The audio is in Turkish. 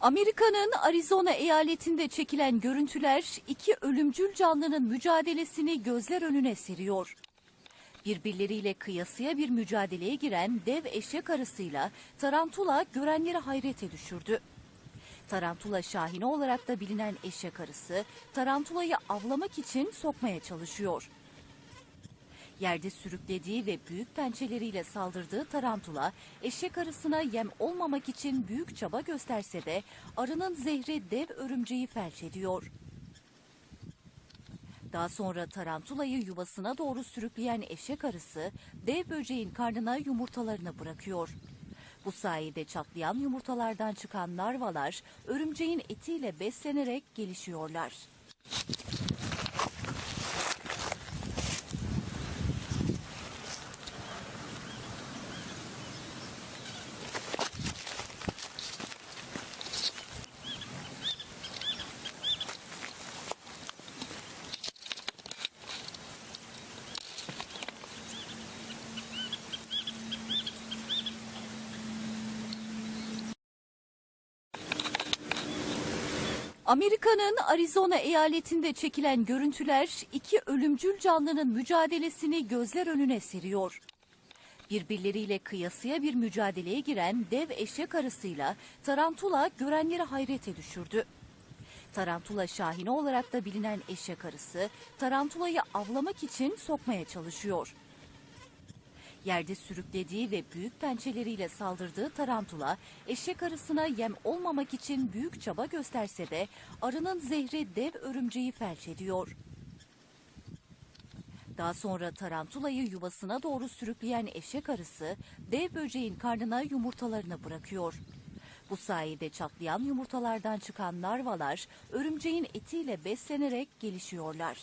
Amerika'nın Arizona eyaletinde çekilen görüntüler iki ölümcül canlının mücadelesini gözler önüne seriyor. Birbirleriyle kıyasıya bir mücadeleye giren dev eşek arısıyla tarantula görenleri hayrete düşürdü. Tarantula şahini olarak da bilinen eşek arısı tarantulayı avlamak için sokmaya çalışıyor. Yerde sürüklediği ve büyük pençeleriyle saldırdığı tarantula eşek arısına yem olmamak için büyük çaba gösterse de arının zehri dev örümceği felç ediyor. Daha sonra tarantulayı yuvasına doğru sürükleyen eşek arısı dev böceğin karnına yumurtalarını bırakıyor. Bu sayede çatlayan yumurtalardan çıkan larvalar örümceğin etiyle beslenerek gelişiyorlar. Amerika'nın Arizona eyaletinde çekilen görüntüler iki ölümcül canlının mücadelesini gözler önüne seriyor. Birbirleriyle kıyasıya bir mücadeleye giren dev eşek arısıyla tarantula görenleri hayrete düşürdü. Tarantula şahini olarak da bilinen eşek arısı tarantulayı avlamak için sokmaya çalışıyor. Yerde sürüklediği ve büyük pençeleriyle saldırdığı tarantula eşek arısına yem olmamak için büyük çaba gösterse de arının zehri dev örümceği felç ediyor. Daha sonra tarantulayı yuvasına doğru sürükleyen eşek arısı dev böceğin karnına yumurtalarını bırakıyor. Bu sayede çatlayan yumurtalardan çıkan larvalar örümceğin etiyle beslenerek gelişiyorlar.